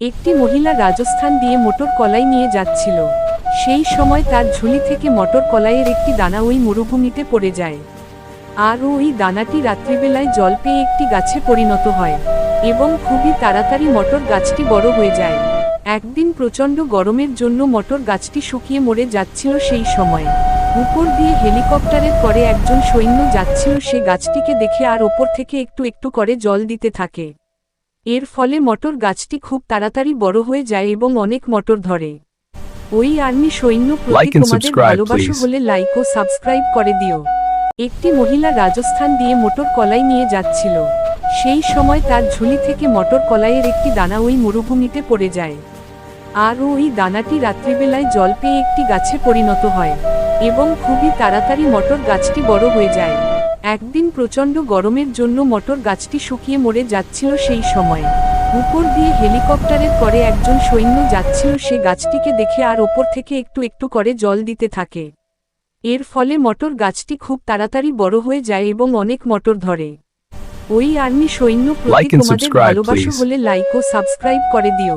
একটি মহিলা রাজস্থান দিয়ে মোটর কলাই নিয়ে যাচ্ছিল। সেই সময় তার ঝুলি থেকে মটর কলাইয়ের একটি দানা ওই মরুভূমিতে পড়ে যায়। আর ওই দানাটি রাত্রিবেলায় জল পেয়ে একটি গাছে পরিণত হয় এবং খুবই তাড়াতাড়ি মটর গাছটি বড় হয়ে যায়। একদিন প্রচণ্ড গরমের জন্য মটর গাছটি শুকিয়ে মরে যাচ্ছিল সেই সময়। উপর দিয়ে হেলিকপ্টারের করে একজন সৈন্য যাচ্ছিল সে গাছটিকে দেখে আর ওপর থেকে একটু একটু করে জল দিতে থাকে। এর ফলে মটর গাছটি খুব তাড়াতাড়ি বড় হয়ে যায় এবং অনেক মটর ধরে। ওই আর্মি সৈন্য প্রতি তোমাদের ভালোবাসা. হলে লাইক ও সাবস্ক্রাইব করে দিও। একটি মহিলা রাজস্থান দিয়ে মোটর কলাই নিয়ে যাচ্ছিল। সেই সময় তার ঝুলি থেকে মটর কলাইয়ের একটি দানা ওই মরুভূমিতে পড়ে যায়। আর ওই দানাটি রাত্রিবেলায় জল পেয়ে একটি গাছে পরিণত হয় এবং খুবই তাড়াতাড়ি মটর গাছটি বড় হয়ে যায়। একদিন প্রচণ্ড গরমের জন্য মটর গাছটি শুকিয়ে মরে যাচ্ছিল সেই সময়। উপর দিয়ে হেলিকপ্টারের করে একজন সৈন্য যাচ্ছিল সে গাছটিকে দেখে আর ওপর থেকে একটু একটু করে জল দিতে থাকে। এর ফলে মটর গাছটি খুব তাড়াতাড়ি বড় হয়ে যায় এবং অনেক মটর ধরে। ওই আর্মি সৈন্য প্রতি তোমাদের ভালোবাসা. হলে লাইক ও সাবস্ক্রাইব করে দিও।